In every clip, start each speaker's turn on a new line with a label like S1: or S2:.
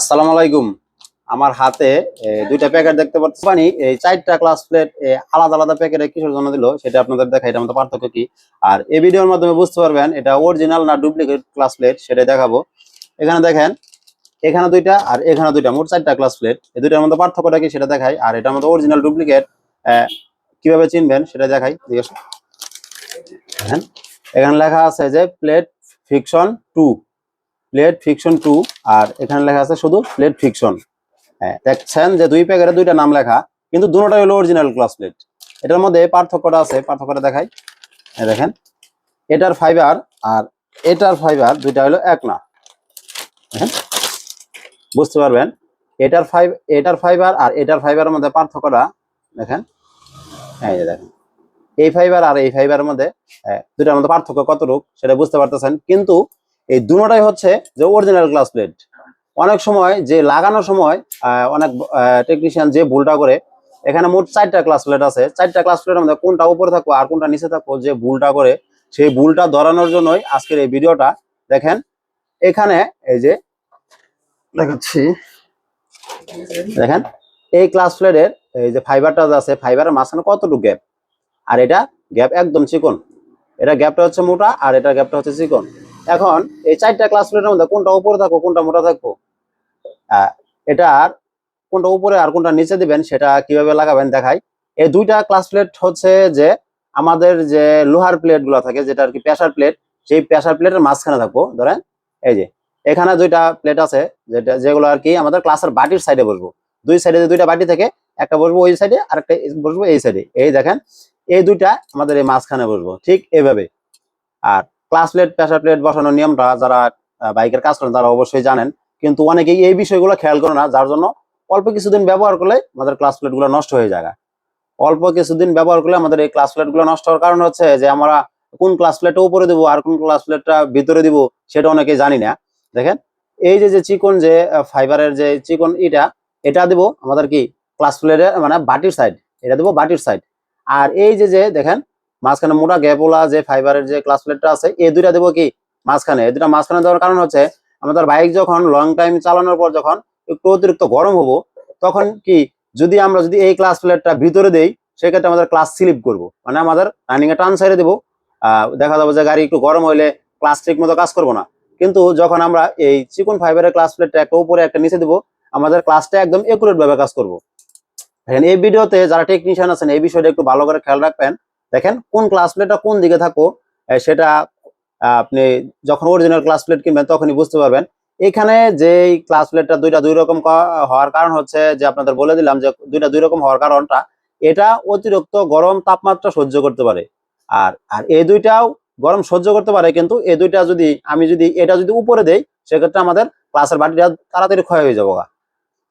S1: আসসালামু আলাইকুম। আমার হাতে দুইটা প্যাকেট দেখতে পাচ্ছি পানি এই চারটা ক্লাস প্লেট আলাদা আলাদা প্যাকেটে কিসের জন্য দিল, সেটা আপনাদের দেখা এটা মধ্যে পার্থক্য কি? আর এই ভিডিওর মাধ্যমে বুঝতে পারবেন, এটা অরিজিনাল না ডুপ্লিকেট ক্লাস প্লেট সেটা দেখাবো। এখানে দেখেন, এখানে দুইটা আর এখানে দুইটা, মোট চারটা ক্লাস প্লেট এই দুইটার মধ্যে পার্থক্যটা কি সেটা দেখাই, আর এটার মধ্যে অরিজিনাল ডুপ্লিকেট কীভাবে চিনবেন সেটা দেখাই দেখেন, এখানে লেখা আছে যে plate friction two plate friction two আর এখানে লেখা আছে শুধু প্লেট ফিকশন হ্যাঁ দেখছেন যে দুই প্যাকেটে দুইটা নাম লেখা কিন্তু দুটোটাই হলো অরিজিনাল ক্লাস প্লেট এটার মধ্যে পার্থক্যটা আছে পার্থক্যটা দেখাই। এই দেখেন। এটার ফাইবার আর এটার ফাইবার দুইটা হলো এক না। দেখেন বুঝতে পারবেন? এটার ফাইভ এটার ফাইবার আর এটার ফাইবারের মধ্যে পার্থক্যটা দেখেন। এই যে দেখেন। এই ফাইবার আর এই ফাইবারের মধ্যে আহ, দুটার মধ্যে পার্থক্য কতটুকু সেটা বুঝতে পারতেছেন কিন্তু এই দুটোটাই হচ্ছে যে অরিজিনাল ক্লাস প্লেট অনেক সময় যে লাগানোর সময় অনেক টেকনিশিয়ান যে ভুলটা করে, এখানে মোট চারটা ক্লাস প্লেট আছে। চারটা ক্লাস প্লেটের মধ্যে কোনটা উপরে থাকব আর কোনটা নিচে থাকব যে ভুলটা করে, সেই ভুলটা ধরানোর জন্যই আজকের এই ভিডিওটা। দেখেন, এখানে এই যে দেখাচ্ছি। দেখেন, এই ক্লাস প্লেটের এই যে ফাইবারটা আছে ফাইবারের মাঝখানে কতটুকু গ্যাপ আর এটা গ্যাপ একদম চিকন। এটা গ্যাপটা হচ্ছে মোটা আর এটা গ্যাপটা হচ্ছে চিকন। এখন এই চারটা ক্লাস প্লেটের মধ্যে কোনটা উপরে থাকব কোনটা মোটা থাকব? আহ, এটা আর কোনটা উপরে আর কোনটা নিচে দিবেন সেটা কীভাবে লাগাবেন দেখাই। এই দুইটা ক্লাস প্লেট হচ্ছে যে আমাদের যে লোহার প্লেটগুলো থাকে যেটা আর কি প্রেসার প্লেট সেই প্রেসার প্লেটের মাঝখানে থাকব ধরেন। এই যে এখানে দুইটা প্লেট আছে যেটা যেগুলো আর কি আমাদের ক্লাসের বাটির সাইডে বসবো। দুই সাইডে দুইটা বাটি থাকে একটা বসবো ওই সাইডে আর একটা বসবো এই সাইডে এই দেখেন এই দুইটা আমাদের এই মাঝখানে বসবো ঠিক এইভাবে আর ক্লাস প্লেট প্রেসার প্লেট বসানোর নিয়মটা যারা বাইকের কাজ করেন তারা অবশ্যই জানেন। কিন্তু অনেকেই এই বিষয়গুলো খেয়াল করে না, যার জন্য অল্প কিছুদিন ব্যবহার করলে আমাদের ক্লাস প্লেটগুলো নষ্ট হয়ে যায়। অল্প কিছুদিন ব্যবহার করলে আমাদের এই ক্লাস প্লেটগুলো নষ্ট হওয়ার কারণ হচ্ছে যে, আমরা কোন ক্লাস প্লেটটা উপরে দিব আর কোন ক্লাস প্লেটটা ভিতরে দিব সেটা অনেকেই জানি না। দেখেন, এই যে যে চিকন যে ফাইবারের যে চিকন এটা এটা দিব আমাদের কি ক্লাস প্লেটের মানে বাটির সাইড এটা দিব বাটির সাইড আর এই যে যে, দেখেন মাঝখানে মোটা গ্যাপওয়ালা যে ফাইবারের যে ক্লাস প্লেটটা আছে, এই দুইটা দেবো কি? মাঝখানে। এই দুটা মাঝখানে দেওয়ার কারণ হচ্ছে, আমাদের বাইক যখন লং টাইম চালানোর পর যখন একটু অতিরিক্ত গরম হব, তখন কি, যদি আমরা যদি এই ক্লাস প্লেটটা ভিতরে দেই, সেক্ষেত্রে আমাদের ক্লাস স্লিপ করব। মানে আমাদের রানিং এ টান সাইডে দেবো। দেখা যাবে যে গাড়ি একটু গরম হইলে ক্লাস ঠিক মতো কাজ করব না। কিন্তু যখন আমরা এই চিকন ফাইবারের ক্লাস প্লেটটা একটা উপরে একটা নিচে দেবো, আমাদের ক্লাসটা একদম একুরেট ভাবে কাজ করব। এই ভিডিওতে যারা টেকনিশিয়ান আছেন, এই বিষয়টা একটু ভালো করে খেয়াল রাখবেন। দেখেন কোন ক্লাস প্লেটটা কোন দিকে থাকো সেটা আপনি যখন অরিজিনাল ক্লাস প্লেট কিনবেন তখনই বুঝতে পারবেন। এখানে যে ক্লাস প্লেটটা দুইটা দুই রকম হওয়ার কারণ হচ্ছে যে আপনাদের বলে দিলাম যে দুইটা দুই রকম হওয়ার কারণটা, এটা অতিরিক্ত গরম তাপমাত্রা সহ্য করতে পারে। আর আর এই দুইটাও গরম সহ্য করতে পারে, কিন্তু এই দুইটা যদি, আমি যদি, এটা যদি উপরে দেই, সেক্ষেত্রে আমাদের ক্লাসের বাটিটা তাড়াতাড়ি ক্ষয় হয়ে যাব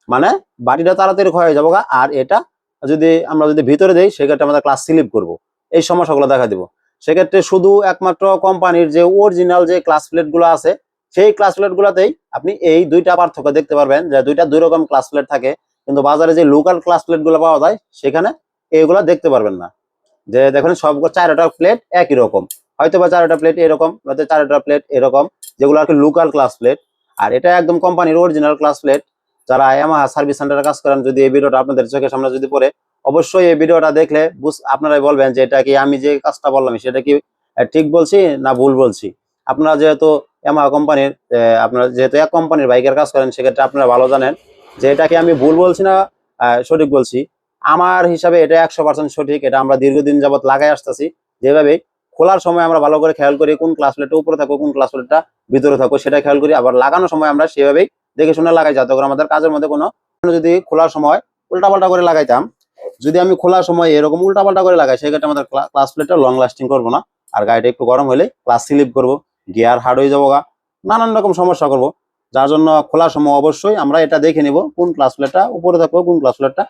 S1: মানে বাটিটা তাড়াতাড়ি ক্ষয় হয়ে যাব আর এটা যদি আমরা যদি ভিতরে দেই, সেক্ষেত্রে আমাদের ক্লাস স্লিপ করব। এই সমস্যাগুলো দেখা দিব। সেক্ষেত্রে শুধু একমাত্র কোম্পানির যে অরিজিনাল যে ক্লাস প্লেটগুলো আছে, সেই ক্লাস প্লেট গুলাতেই আপনি এই দুইটা পার্থক্য দেখতে পারবেন যে দুইটা দুই রকম ক্লাস প্লেট থাকে, কিন্তু বাজারে যে লোকাল ক্লাস প্লেটগুলো পাওয়া যায়, সেখানে এইগুলা দেখতে পারবেন না। যে দেখুন, সব চারটা প্লেট একই রকম। হয়তো বা চারটা প্লেট এরকম, নয়তো চারটা প্লেট এরকম, যেগুলো আর কি লোকাল ক্লাস প্লেট আর এটা একদম কোম্পানির অরিজিনাল ক্লাস প্লেট যারা ইয়ামাহা সার্ভিস সেন্টারে কাজ করেন, যদি এই ভিডিওটা আপনাদের চোখের সামনে যদি পড়ে অবশ্যই এই ভিডিওটা দেখলে আপনারাই বলবেন যে এটা কি আমি যে কাজটা বললাম, সেটা কি ঠিক বলছি না ভুল বলছি? আপনারা যেহেতু ইয়ামাহা কোম্পানির আপনারা যেহেতু এক কোম্পানির বাইকের কাজ করেন, সেক্ষেত্রে আপনারা ভালো জানেন যে এটা কি আমি ভুল বলছি না সঠিক বলছি। আমার হিসাবে এটা একশো পার্সেন্ট সঠিক, এটা আমরা দীর্ঘদিন যাবত লাগাই আসতেছি। যেভাবে খোলার সময় আমরা ভালো করে খেয়াল করি কোন ক্লাস প্লেটটা উপরে থাকো, কোন ক্লাস প্লেটটা ভিতরে থাকো, সেটা খেয়াল করি। আবার লাগানোর সময় আমরা সেভাবেই দেখে শুনে লাগাই, যাতে করে আমাদের কাজের মধ্যে কোনো যদি খোলার সময় উল্টাপাল্টা করে লাগাইতাম যদি আমি খোলার সময় এরকম উল্টাপাল্টা করে লাগাই, সেক্ষেত্রে আমাদের ক্লাস প্লেটটা লং লাস্টিং করব না। আর গাড়িটা একটু গরম হলে ক্লাস স্লিপ করব গিয়ার হার্ড হয়ে যাব গা, নানান রকম সমস্যা করব। যার জন্য খোলার সময় অবশ্যই আমরা এটা দেখে নিব, কোন ক্লাস প্লেটটা উপরে থাকব, কোন ক্লাস প্লেটটা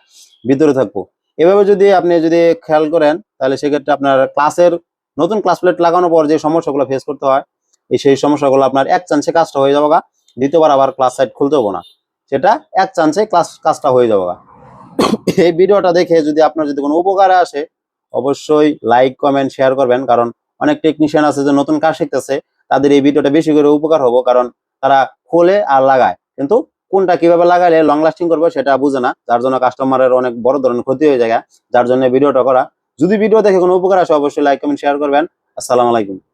S1: ভিতরে থাকব। এভাবে যদি আপনি যদি খেয়াল করেন, তাহলে সেক্ষেত্রে আপনার ক্লাসের নতুন ক্লাস প্লেট লাগানোর পর যে সমস্যাগুলো ফেস করতে হয়, এই সেই সমস্যাগুলো আপনার এক চান্সে কাজটা হয়ে যাব গা, দ্বিতীয়বার আবার ক্লাস সাইড খুলতে হব না। সেটা এক চান্সে ক্লাস কাজটা হয়ে যাব গা। এই ভিডিওটা দেখে যদি আপনার যদি কোনো উপকারে আসে, অবশ্যই লাইক কমেন্ট শেয়ার করবেন। কারণ অনেক টেকনিশিয়ান আছে যে নতুন কাজ শিখতেছে, তাদের এই ভিডিওটা বেশি করে উপকার হব। কারণ তারা খোলে আর লাগায়। কিন্তু কোনটা কীভাবে লাগাইলে লং লাস্টিং করবে সেটা বুঝে না। যার জন্য কাস্টমারের অনেক বড় ধরনের ক্ষতি হয়ে যায়। যার জন্য ভিডিওটা করা। যদি ভিডিও দেখে কোনো উপকার আসে, অবশ্যই লাইক কমেন্ট শেয়ার করবেন। আসসালামু আলাইকুম।